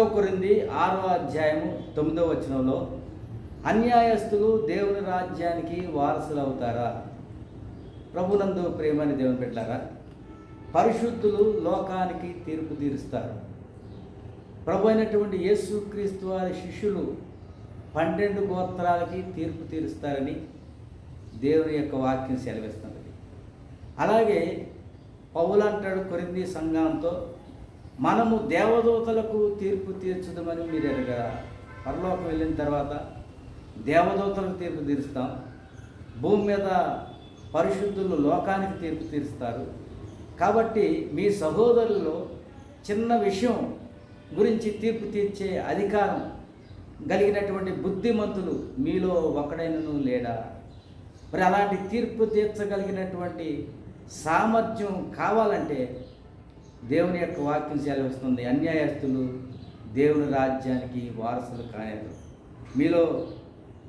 కొరింది ఆరో అధ్యాయము తొమ్మిదో వచనంలో అన్యాయస్తులు దేవుని రాజ్యానికి వారసులు అవుతారా ప్రభునందు ప్రేమని దేవుని పెట్టారా పరిశుద్ధులు లోకానికి తీర్పు తీరుస్తారు. ప్రభు అయినటువంటి యేసుక్రీస్తు వారి శిష్యులు పన్నెండు గోత్రాలకి తీర్పు తీరుస్తారని దేవుని యొక్క వాక్యం సెలవిస్తున్నది. అలాగే పౌలు అంటాడు కొరింది సంఘంతో మనము దేవదూతలకు తీర్పు తీర్చుదామని మీరు ఎరగరా పరలోకం వెళ్ళిన తర్వాత దేవదూతలకు తీర్పు తీరుస్తాం. భూమి మీద పరిశుద్ధులు లోకానికి తీర్పు తీరుస్తారు. కాబట్టి మీ సహోదరుల్లో చిన్న విషయం గురించి తీర్పు తీర్చే అధికారం కలిగినటువంటి బుద్ధిమంతులు మీలో ఒకడైనను లేడా? మరి అలాంటి తీర్పు తీర్చగలిగినటువంటి సామర్థ్యం కావాలంటే దేవుని యొక్క వాక్యం సెలవిస్తుంది. అన్యాయస్తులు దేవుని రాజ్యానికి వారసులు కానేరు మీలో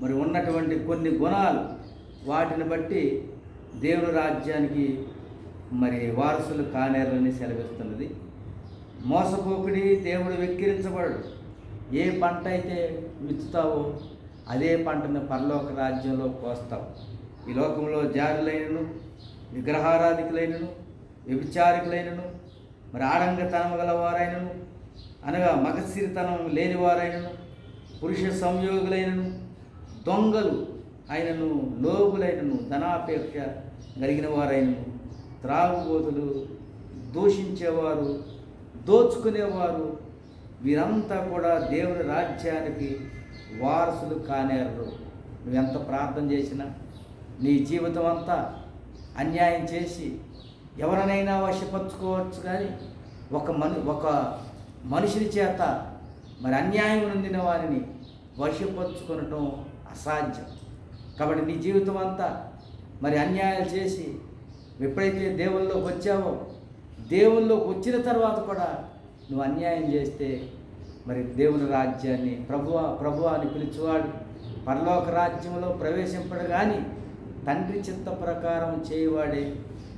మరి ఉన్నటువంటి కొన్ని గుణాలు వాటిని బట్టి దేవుని రాజ్యానికి మరి వారసులు కానేరని సెలవిస్తున్నది. మోసపోకుడి దేవుడు వెక్కిరించబడు ఏ పంట అయితే విత్తుతావో అదే పంటను పరలోక రాజ్యంలో కోస్తావు. ఈ లోకంలో జారులైనను విగ్రహారాధికులైనను వ్యభిచారికులైనను మరి ఆడంగతనం గలవారైనను అనగా మగసిరితనం లేనివారైనను పురుష సంయోగులైనను దొంగలు ఆయనను లోబులైనను ధనాపేక్ష కలిగిన వారైనను త్రాగుబోతులు దూషించేవారు దోచుకునేవారు వీరంతా కూడా దేవుని రాజ్యానికి వారసులు కానేరు. నువ్వు ఎంత ప్రార్థన చేసినా నీ జీవితం అంతా అన్యాయం చేసి ఎవరినైనా వశపరుచుకోవచ్చు కానీ ఒక మను ఒక మనుషుని చేత మరి అన్యాయం నొందిన వారిని వశపరుచుకొనటం అసాధ్యం. కాబట్టి నీ జీవితం అంతా మరి అన్యాయాలు చేసి ఎప్పుడైతే దేవుల్లోకి వచ్చావో దేవుల్లోకి వచ్చిన తర్వాత కూడా నువ్వు అన్యాయం చేస్తే మరి దేవుని రాజ్యాన్ని ప్రభువ ప్రభువ అని పిలిచేవాడు పరలోక రాజ్యంలో ప్రవేశింపడు కానీ తండ్రి చిత్త ప్రకారం చేయవాడే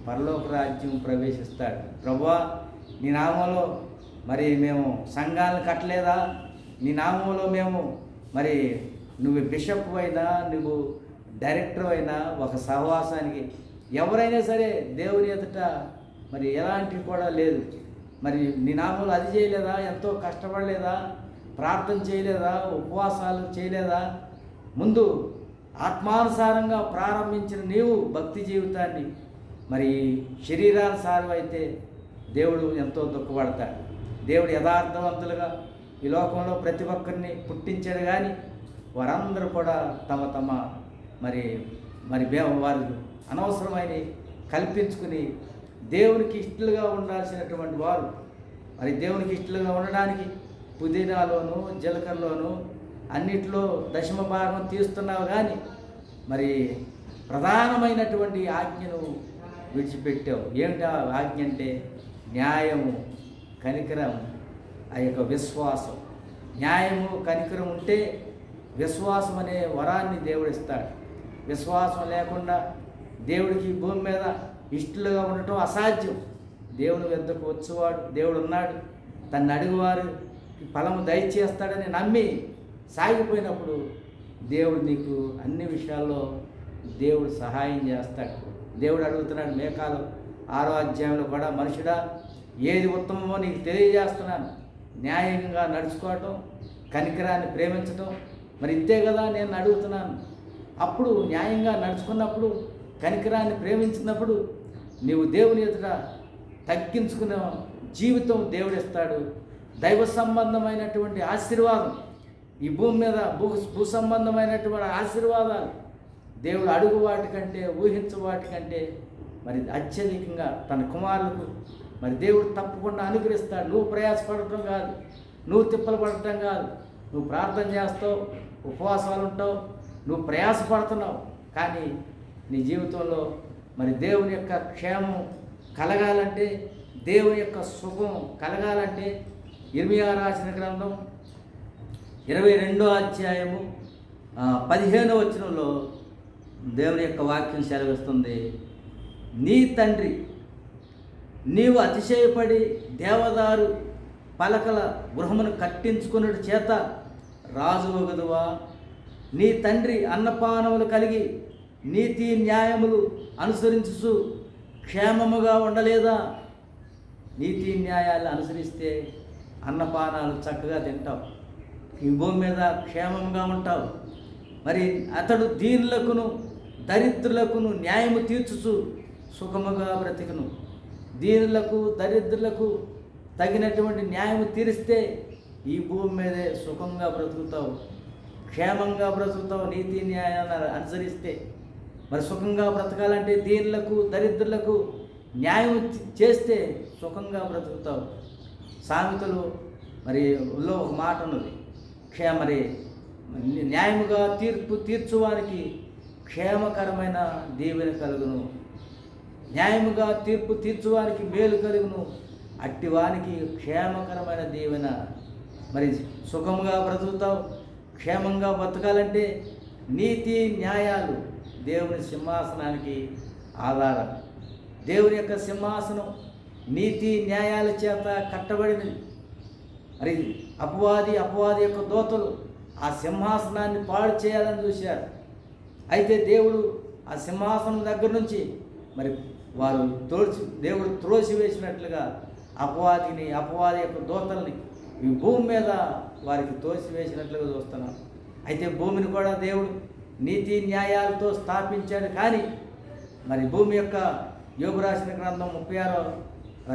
పరలోక రాజ్యం ప్రవేశిస్తాడు. ప్రభువా నీ నామంలో మరి మేము సంఘాలను కట్టలేదా? నీ నామంలో మేము మరి నువ్వు బిషప్ అయినా నువ్వు డైరెక్టర్ అయినా ఒక సహవాసానికి ఎవరైనా సరే దేవుని ఎదుట మరి ఎలాంటివి కూడా లేదు. మరి నీ నామంలో అది చేయలేదా? ఎంతో కష్టపడలేదా? ప్రార్థన చేయలేదా? ఉపవాసాలు చేయలేదా? ముందు ఆత్మానుసారంగా ప్రారంభించిన నీవు భక్తి జీవితాన్ని మరి శరీరానుసారం అయితే దేవుడు ఎంతో దుఃఖపడతాడు. దేవుడు యథార్థవంతులుగా ఈ లోకంలో ప్రతి ఒక్కరిని పుట్టించాడు కానీ వారందరూ కూడా తమ తమ మరి మరి వారు అనవసరమైన కల్పించుకుని దేవునికి ఇష్టలుగా ఉండాల్సినటువంటి వారు మరి దేవునికి ఇష్టలుగా ఉండడానికి పుదీనాలోను జీలకర్రలోను అన్నిట్లో దశమ భాగం తీస్తున్నావు కానీ మరి ప్రధానమైనటువంటి ఆజ్ఞను విడిచిపెట్టావు. ఏమిటా ఆజ్ఞ అంటే? న్యాయము కనికరం ఆ యొక్క విశ్వాసం. న్యాయము కనికరం ఉంటే విశ్వాసం అనే వరాన్ని దేవుడు ఇస్తాడు. విశ్వాసం లేకుండా దేవుడికి భూమి మీద ఇష్టలుగా ఉండటం అసాధ్యం. దేవుని వద్దకు వచ్చేవాడు దేవుడు ఉన్నాడు. తను అడుగువారు ఫలము దయచేస్తాడని నమ్మి సాగిపోయినప్పుడు దేవుడు నీకు అన్ని విషయాల్లో దేవుడు సహాయం చేస్తాడు. దేవుడు అడుగుతున్నాడు మేకాలు ఆరో అధ్యాయంలో కూడా మనుషుడా ఏది ఉత్తమమో నీకు తెలియజేస్తున్నాను. న్యాయంగా నడుచుకోవటం కనికరాన్ని ప్రేమించటం మరి ఇంతే కదా నేను అడుగుతున్నాను. అప్పుడు న్యాయంగా నడుచుకున్నప్పుడు కనికరాన్ని ప్రేమించినప్పుడు నీవు దేవుని ఎదుట తగ్గించుకునే జీవితం దేవుడిస్తాడు దైవ సంబంధమైనటువంటి ఆశీర్వాదం ఈ భూమి మీద భూ భూ సంబంధమైనటువంటి ఆశీర్వాదాలు. దేవుడు అడుగు వాటికంటే ఊహించు వాటికంటే మరి అత్యధికంగా తన కుమారులకు మరి దేవుడు తప్పకుండా అనుగ్రహిస్తాడు. నువ్వు ప్రయాసపడటం కాదు నువ్వు తిప్పలు పడటం కాదు. నువ్వు ప్రార్థన చేస్తావు ఉపవాసాలు ఉంటావు నువ్వు ప్రయాసపడుతున్నావు. కానీ నీ జీవితంలో మరి దేవుని యొక్క క్షేమం కలగాలంటే దేవుని యొక్క సుఖం కలగాలంటే ఇర్మియా రాసిన గ్రంథం ఇరవై రెండో అధ్యాయము ఆ, పదిహేనో వచనంలో దేవుని యొక్క వాక్యం సెలవిస్తుంది. నీ తండ్రి నీవు అతిశయపడి దేవదారు పలకల గృహమును కట్టించుకున్నట్టు చేత రాజు ఒకదువా నీ తండ్రి అన్నపానములు కలిగి నీతి న్యాయములు అనుసరించు క్షేమముగా ఉండలేదా? నీతి న్యాయాలు అనుసరిస్తే అన్నపానాలు చక్కగా తింటావు. ఈ భూమి మీద క్షేమంగా ఉంటావు. మరి అతడు దీనులకును దరిద్రులకును న్యాయము తీర్చుచు సుఖముగా బ్రతికను. దీనులకు దరిద్రులకు తగినటువంటి న్యాయం తీరిస్తే ఈ భూమి మీదే సుఖంగా బ్రతుకుతావు. క్షేమంగా బ్రతుకుతావు నీతి న్యాయాన్ని అనుసరిస్తే. మరి సుఖంగా బ్రతకాలంటే దీనులకు దరిద్రులకు న్యాయం చేస్తే సుఖంగా బ్రతుకుతావు. సామెతలు మరి లో ఒక మాట ఉన్నది. క్షేమరే. న్యాయముగా తీర్పు తీర్చువానికి క్షేమకరమైన దీవెన కలుగును. న్యాయముగా తీర్పు తీర్చువానికి మేలు కలుగును. అట్టివానికి క్షేమకరమైన దీవెన. మరి సుఖముగా బ్రతుకుతావు క్షేమంగా బ్రతకాలంటే నీతి న్యాయాలు దేవుని సింహాసనానికి ఆధారం. దేవుని యొక్క సింహాసనం నీతి న్యాయాల చేత కట్టబడినది. మరి అపవాది అపవాది యొక్క దోతలు ఆ సింహాసనాన్ని పాడు చేయాలని చూశారు. అయితే దేవుడు ఆ సింహాసనం దగ్గర నుంచి మరి వారు తోల్చి దేవుడు త్రోసివేసినట్లుగా అపవాదిని అపవాది యొక్క దోతల్ని ఈ భూమి మీద వారికి తోసివేసినట్లుగా చూస్తున్నాం. అయితే భూమిని కూడా దేవుడు నీతి న్యాయాలతో స్థాపించాడు కానీ మరి భూమి యొక్క యోగు రాసిన గ్రంథం ముప్పై ఆరో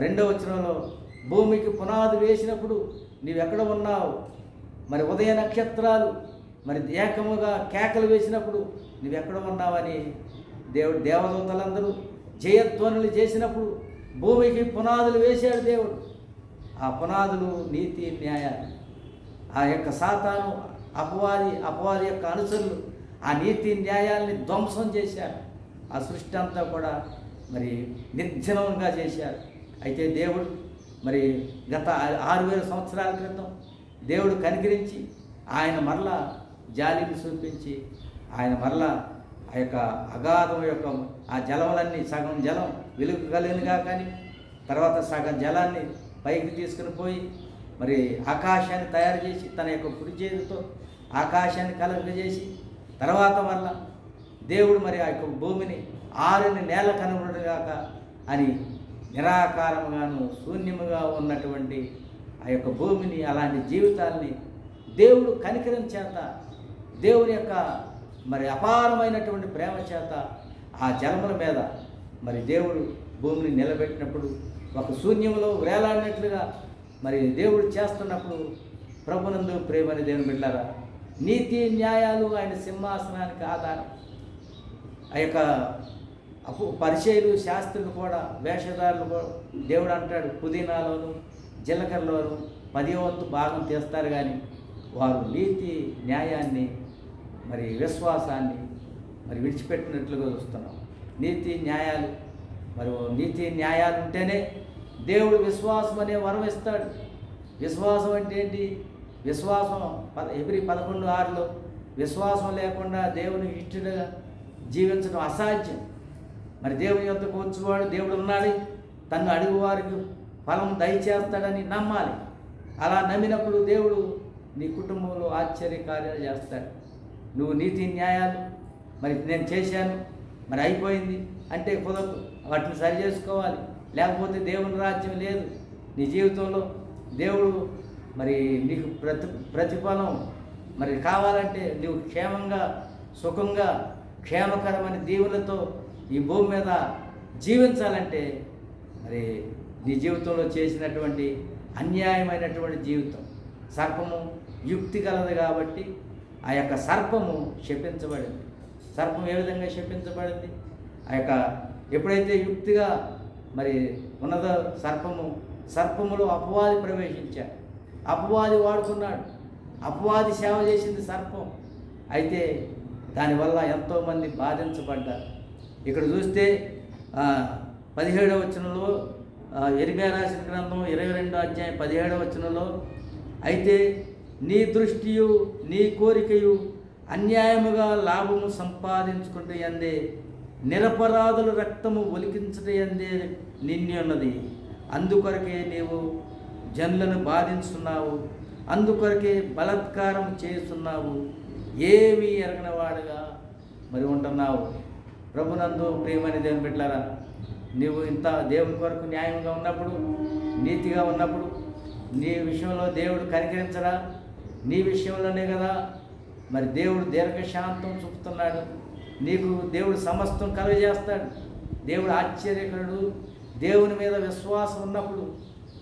రెండవ వచనంలో భూమికి పునాది వేసినప్పుడు నీవెక్కడ ఉన్నావు? మరి ఉదయ నక్షత్రాలు మరి ఏకముగా కేకలు వేసినప్పుడు నువ్వెక్కడ ఉన్నావని దేవుడు దేవదూతలందరూ జయధ్వనులు చేసినప్పుడు భూమికి పునాదులు వేశాడు దేవుడు. ఆ పునాదులు నీతి న్యాయాలు ఆ యొక్క సాతాను అపవాది అపవాది యొక్క అనుసరులు ఆ నీతి న్యాయాల్ని ధ్వంసం చేశారు. ఆ సృష్టి అంతా కూడా మరి నిర్జనంగా చేశారు. అయితే దేవుడు మరి గత ఆరు వేల సంవత్సరాల క్రితం దేవుడు కనికరించి ఆయన మరలా జాలిని చూపించి ఆయన మరలా ఆ యొక్క అగాధం యొక్క ఆ జలములన్నీ సగం జలం వెలుగు కలిగినగా కానీ తర్వాత సగం జలాన్ని పైకి తీసుకుని పోయి మరి ఆకాశాన్ని తయారు చేసి తన యొక్క కుడి చేతితో ఆకాశాన్ని కలగజేసి తర్వాత వల్ల దేవుడు మరి ఆ యొక్క భూమిని ఆరుని నేల కనుగొనగాక అని నిరాకారముగాను శూన్యముగా ఉన్నటువంటి ఆ యొక్క భూమిని అలాంటి జీవితాల్ని దేవుడు కనికరం చేత దేవుని యొక్క మరి అపారమైనటువంటి ప్రేమ చేత ఆ జలముల మీద మరి దేవుడు భూమిని నిలబెట్టినప్పుడు ఒక శూన్యంలో వేలాడినట్లుగా మరి దేవుడు చేస్తున్నప్పుడు ప్రభునందు ప్రేమని దేవుని బిడ్డారా నీతి న్యాయాలు ఆయన సింహాసనానికి ఆధారం. ఆ యొక్క అప్పు పరిచయలు శాస్త్రులు కూడా వేషధారులు కూడా దేవుడు అంటాడు పుదీనాలోను జీలకర్రలోను పదివంతు భాగం తీస్తారు కానీ వారు నీతి న్యాయాన్ని మరి విశ్వాసాన్ని మరి విడిచిపెట్టినట్లుగా చూస్తున్నాం. నీతి న్యాయాలు మరి నీతి న్యాయాలు ఉంటేనే దేవుడు విశ్వాసం అనే వరం ఇస్తాడు. విశ్వాసం అంటే ఏంటి? విశ్వాసం పద ఎబ్రి పదకొండు ఆరులో విశ్వాసం లేకుండా దేవుని ఇష్టడుగా జీవించడం అసాధ్యం. మరి దేవుని యొక్కకు వచ్చేవాడు దేవుడు ఉన్నాడు. తను అడుగు వారికి ఫలం దయచేస్తాడని నమ్మాలి. అలా నమ్మినప్పుడు దేవుడు నీ కుటుంబంలో ఆశ్చర్య కార్యాలు చేస్తాడు. నువ్వు నీతి న్యాయాలు మరి నేను చేశాను మరి అయిపోయింది అంటే కుదరదు. వాటిని సరి చేసుకోవాలి. లేకపోతే దేవుని రాజ్యం లేదు. నీ జీవితంలో దేవుడు మరి నీకు ప్రతి ప్రతిఫలం మరి కావాలంటే నువ్వు క్షేమంగా సుఖంగా క్షేమకరమైన దీవులతో ఈ భూమి మీద జీవించాలంటే మరి నీ జీవితంలో చేసినటువంటి అన్యాయమైనటువంటి జీవితం సర్పము యుక్తి కలదు కాబట్టి ఆ యొక్క సర్పము శపించబడింది. సర్పం ఏ విధంగా శపించబడింది? ఆ యొక్క ఎప్పుడైతే యుక్తిగా మరి ఉన్నదో సర్పము సర్పములో అపవాది ప్రవేశించాడు. అపవాది వాడుకున్నాడు. అపవాది సేవ చేసింది సర్పం. అయితే దానివల్ల ఎంతోమంది బాధించబడ్డారు. ఇక్కడ చూస్తే పదిహేడవ వచనంలో ఎరిమే రాసిన గ్రంథం ఇరవై రెండో అధ్యాయం పదిహేడవ వచనంలో అయితే నీ దృష్టియు నీ కోరికయు అన్యాయముగా లాభము సంపాదించుకుంటే అందే నిరపరాధుల రక్తము ఒలికించటే అందే నిన్నున్నది అందుకొరకే నీవు జనులను బాధించున్నావు అందుకొరకే బలాత్కారం చేస్తున్నావు ఏమీ ఎరగనవాడుగా మరి ఉంటున్నావు. ప్రభునందు ప్రియమైన దేవుని పెట్టారా నీవు ఇంత దేవుని కొరకు న్యాయంగా ఉన్నప్పుడు నీతిగా ఉన్నప్పుడు నీ విషయంలో దేవుడు కనికరించరా? నీ విషయంలోనే కదా? మరి దేవుడు దీర్ఘశాంతం చూపుతున్నాడు. నీకు దేవుడు సమస్తం కలుగజేస్తాడు. దేవుడు ఆశ్చర్యకరుడు. దేవుని మీద విశ్వాసం ఉన్నప్పుడు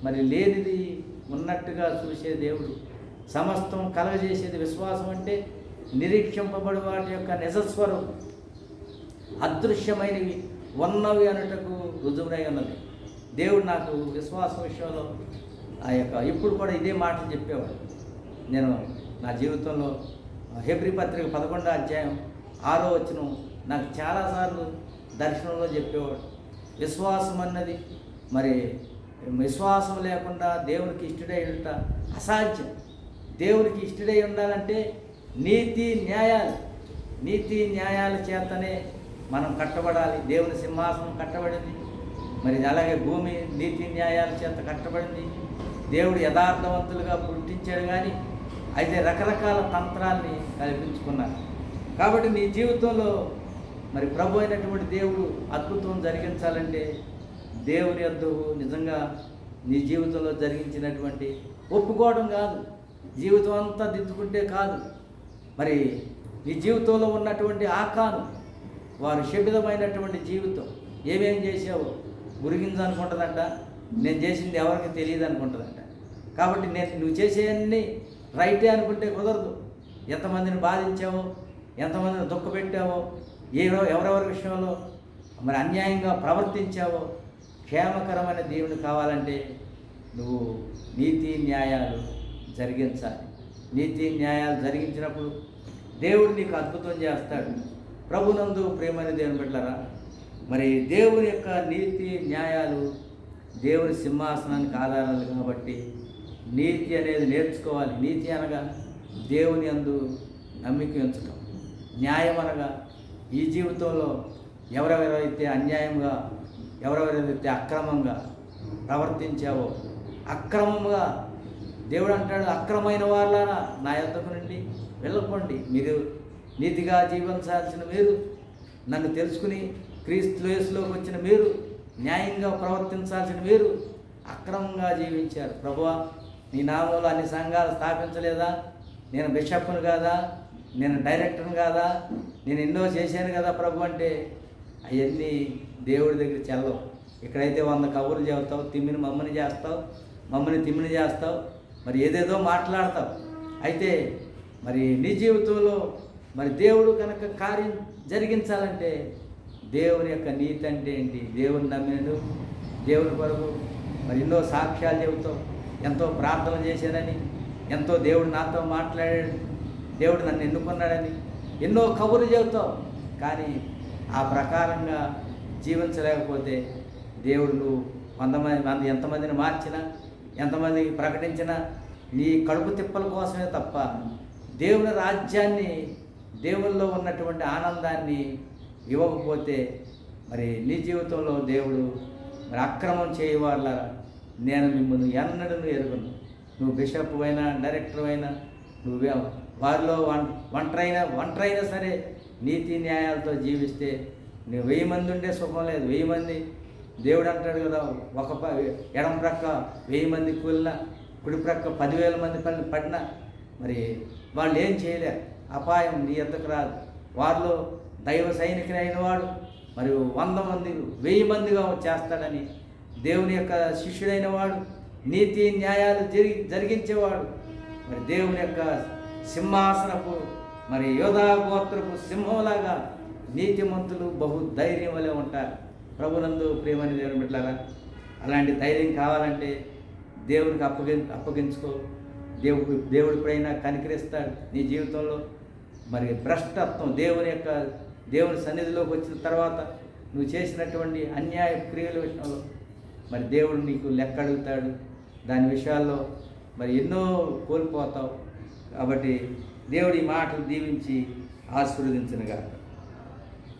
మరి లేనిది ఉన్నట్టుగా చూసే దేవుడు. సమస్తం కలగజేసేది విశ్వాసం అంటే నిరీక్షింపబడి వాటి యొక్క నిజస్వరం అదృశ్యమైనవి ఉన్నవి అనుటకు రుజువునై ఉన్నది. దేవుడు నాకు విశ్వాసం విషయంలో ఆ యొక్క ఇప్పుడు కూడా ఇదే మాటలు చెప్పేవాడు. నేను నా జీవితంలో హెబ్రి పత్రిక పదకొండో అధ్యాయం ఆరో వచనం నాకు చాలాసార్లు దర్శనంలో చెప్పేవాడు. విశ్వాసం అన్నది మరి విశ్వాసం లేకుండా దేవునికి ఇష్టడై ఉంట అసాధ్యం. దేవునికి ఇష్టడై ఉండాలంటే నీతి న్యాయాలు నీతి న్యాయాల చేతనే మనం కట్టబడాలి. దేవుని సింహాసనం కట్టబడింది. మరి అలాగే భూమి నీతి న్యాయాల చేత కట్టబడింది. దేవుడు యథార్థవంతులుగా పుట్టించాడు కానీ అయితే రకరకాల తంత్రాల్ని కల్పించుకున్నారు. కాబట్టి నీ జీవితంలో మరి ప్రభు అయినటువంటి దేవుడు అద్భుతం జరిగించాలంటే దేవుని యొద్ద నిజంగా నీ జీవితంలో జరిగించినటువంటి ఒప్పుకోవడం కాదు. జీవితం అంతా దిద్దుకుంటే కాదు. మరి నీ జీవితంలో ఉన్నటువంటి ఆకాను వారు శబితమైనటువంటి జీవితం. ఏమేం చేసావు గురిగింజ అనుకుంటుందంట. నేను చేసింది ఎవరికి తెలియదు అనుకుంటుందంట. కాబట్టి నేను నువ్వు చేసేవన్నీ రైటే అనుకుంటే కుదరదు. ఎంతమందిని బాధించావో? ఎంతమందిని దుఃఖపెట్టావో ఏవో ఎవరెవరి విషయంలో? మరి అన్యాయంగా ప్రవర్తించావో? క్షేమకరమైన దేవుడు కావాలంటే నువ్వు నీతి న్యాయాలు జరిగించాలి. నీతి న్యాయాలు జరిగించినప్పుడు దేవుడు నీకు అద్భుతం చేస్తాడు. ప్రభునందు ప్రేమని దేవుని బిడ్డలారా మరి దేవుని యొక్క నీతి న్యాయాలు దేవుని సింహాసనానికి ఆధారాలు కాబట్టి నీతి అనేది నేర్చుకోవాలి. నీతి అనగా దేవుని అందు నమ్మిక ఉంచడం న్యాయం అనగా ఈ జీవితంలో ఎవరెవరైతే అన్యాయంగా ఎవరెవరైతే అక్రమంగా ప్రవర్తించావో అక్రమంగా దేవుడు అంటాడు అక్రమైన వాళ్ళారా నా యొద్దకు నుండి వెళ్ళకండి. మీరు నీతిగా జీవించాల్సిన మీరు నన్ను తెలుసుకుని క్రీస్తు వయసులోకి వచ్చిన మీరు న్యాయంగా ప్రవర్తించాల్సిన మీరు అక్రమంగా జీవించారు. ప్రభువా నీ నామంలో అన్ని సంఘాలు స్థాపించలేదా? నేను బిషప్ను కాదా? నేను డైరెక్టర్ని కాదా? నేను ఎన్నో చేశాను కదా ప్రభు అంటే అవన్నీ దేవుడి దగ్గర చెల్లవు. ఇక్కడైతే వంద కబుర్లు చెబుతావు తిమ్మిని మమ్మని చేస్తావు మమ్మల్ని తిమ్మిని చేస్తావు మరి ఏదేదో మాట్లాడతావు. అయితే మరి నీ జీవితంలో మరి దేవుడు కనుక కార్యం జరిగించాలంటే దేవుని యొక్క నీతి అంటే ఏంటి? దేవుని నమ్మినడు దేవుని కొరకు మరి ఎన్నో సాక్ష్యాలు చెబుతావు ఎంతో ప్రార్థన చేశానని ఎంతో దేవుడు నాతో మాట్లాడాడు దేవుడు నన్ను ఎన్నుకున్నాడని ఎన్నో కబుర్లు చెబుతావు కానీ ఆ ప్రకారంగా జీవించలేకపోతే దేవుడు నువ్వు వంద మంది ఎంతమందిని మార్చినా ఎంతమందికి ప్రకటించినా నీ కడుపు తిప్పల కోసమే తప్ప దేవుని రాజ్యాన్ని దేవుల్లో ఉన్నటువంటి ఆనందాన్ని ఇవ్వకపోతే మరి నీ జీవితంలో దేవుడు మరి అక్రమం చేయవాళ్ళ నేను మిమ్మల్ని ఎన్నడూ ఎరుగును. నువ్వు బిషప్ అయినా డైరెక్టర్ అయినా నువ్వే వారిలో వన్ ఒంటరైనా ఒంటరైనా సరే నీతి న్యాయాలతో జీవిస్తే నువ్వు వెయ్యి మంది ఉంటే సుఖం లేదు. వెయ్యి మంది దేవుడు అంటాడు కదా ఒక ప- ఎడం ప్రక్క వెయ్యి మంది కూలిన కుడి ప్రక్క పదివేల మంది పడిన మరి వాళ్ళు ఏం చేయలేరు. అపాయం నీ ఎంతకు రాదు. వారిలో దైవ సైనికులైన వాడు మరియు వంద మంది వెయ్యి మందిగా చేస్తాడని దేవుని యొక్క శిష్యుడైన వాడు నీతి న్యాయాలు జరిగి జరిగించేవాడు. మరి దేవుని యొక్క సింహాసనపు మరి యోధా గోత్రపు సింహంలాగా నీతిమంతులు బహు ధైర్యం వలె ఉంటారు. ప్రభునందు ప్రేమని దేవుని బిడ్డలారా అలాంటి ధైర్యం కావాలంటే దేవునికి అప్పగి అప్పగించుకో. దేవుడు దేవుడిపైన కనికరిస్తాడు నీ జీవితంలో. మరి భ్రష్టత్వం దేవుని యొక్క దేవుని సన్నిధిలోకి వచ్చిన తర్వాత నువ్వు చేసినటువంటి అన్యాయ క్రియల విషయంలో మరి దేవుడు నీకు లెక్క అడుగుతాడు. దాని విషయాల్లో మరి ఎన్నో కోల్పోతావు. కాబట్టి దేవుడి మాటలు దీవించి ఆశీర్వదించనుగాక.